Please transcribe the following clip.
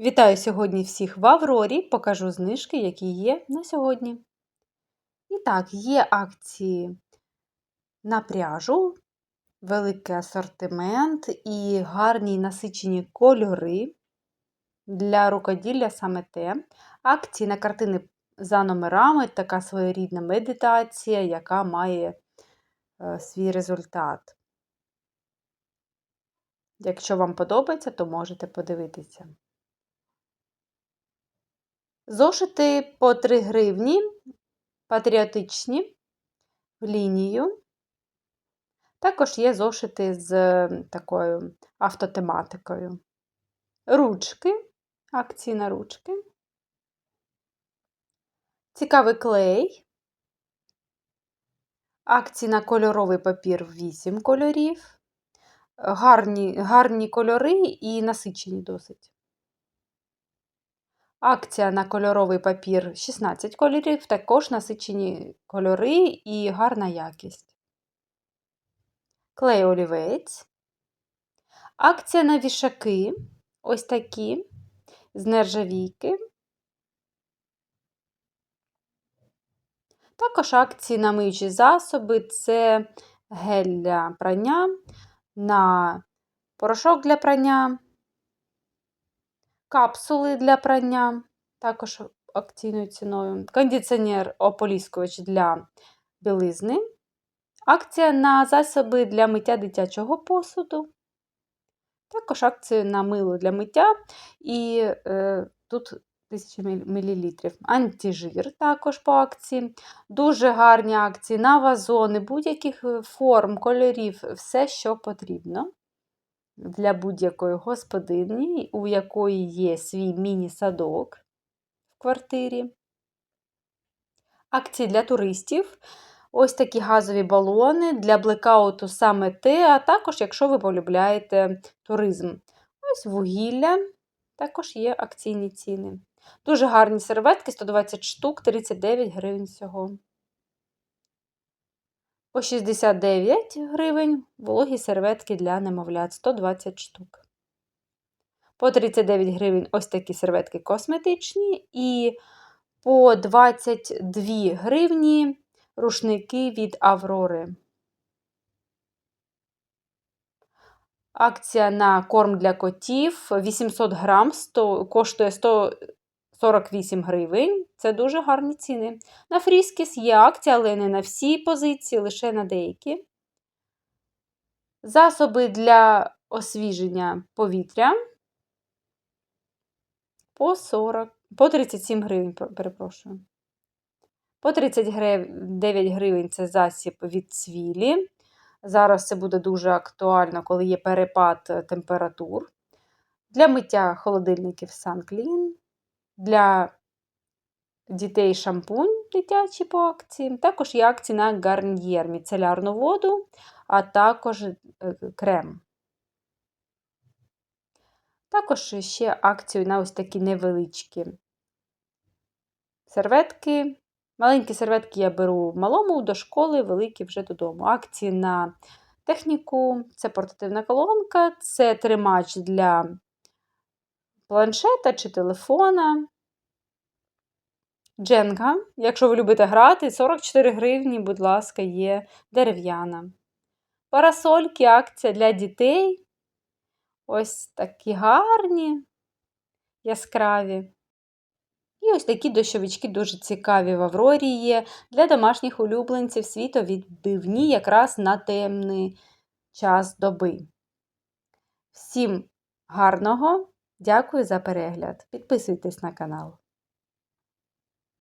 Вітаю сьогодні всіх в Аврорі. Покажу знижки, які є на сьогодні. І так, є акції на пряжу, великий асортимент і гарні насичені кольори. Для рукоділля саме те. Акції на картини за номерами така своєрідна медитація, яка має е, свій результат. Якщо вам подобається, то можете подивитися. Зошити по 3 гривні, патріотичні в лінію. Також є зошити з такою автотематикою. Ручки, акції на ручки. Цікавий клей. Акції на кольоровий папір 8 кольорів. Гарні, гарні кольори і насичені досить. Акція на кольоровий папір 16 кольорів, також насичені кольори і гарна якість. Клей олівець. Акція на вішаки ось такі з нержавійки. Також акції на миючі засоби це гель для прання, на порошок для прання капсули для прання, також акційною ціною, кондиціонер ополіскувач для білизни, акція на засоби для миття дитячого посуду, також акція на мило для миття. І е, тут 1000 мл. Антижир також по акції. Дуже гарні акції на вазони, будь-яких е, форм, кольорів, все, що потрібно для будь-якої господині, у якої є свій міні-садок в квартирі. Акції для туристів. Ось такі газові балони для блекауту саме те, а також, якщо ви полюбляєте туризм. Ось вугілля, також є акційні ціни. Дуже гарні серветки, 120 штук, 39 гривень всього. По 69 гривень вологі серветки для немовлят 120 штук. По 39 гривень ось такі серветки косметичні. І по 22 гривні рушники від Аврори. Акція на корм для котів 800 грам коштує 100 48 гривень це дуже гарні ціни. На Фріскіс є акція, але не на всі позиції, лише на деякі. Засоби для освіження повітря по 40, по 37 гривень, перепрошую. По 39 гривень це засіб від цвілі. Зараз це буде дуже актуально, коли є перепад температур. Для миття холодильників Санклін для дітей шампунь дитячі по акції. Також є акції на гарньєр, міцелярну воду, а також е, крем. Також ще акцію на ось такі невеличкі серветки. Маленькі серветки я беру малому до школи, великі вже додому. Акції на техніку, це портативна колонка, це тримач для планшета чи телефона. Дженга, якщо ви любите грати, 44 гривні, будь ласка, є дерев'яна. Парасольки, акція для дітей. Ось такі гарні, яскраві. І ось такі дощовички дуже цікаві в Аврорі є для домашніх улюбленців світовідбивні якраз на темний час доби. Всім гарного! Дякую за перегляд. Підписуйтесь на канал.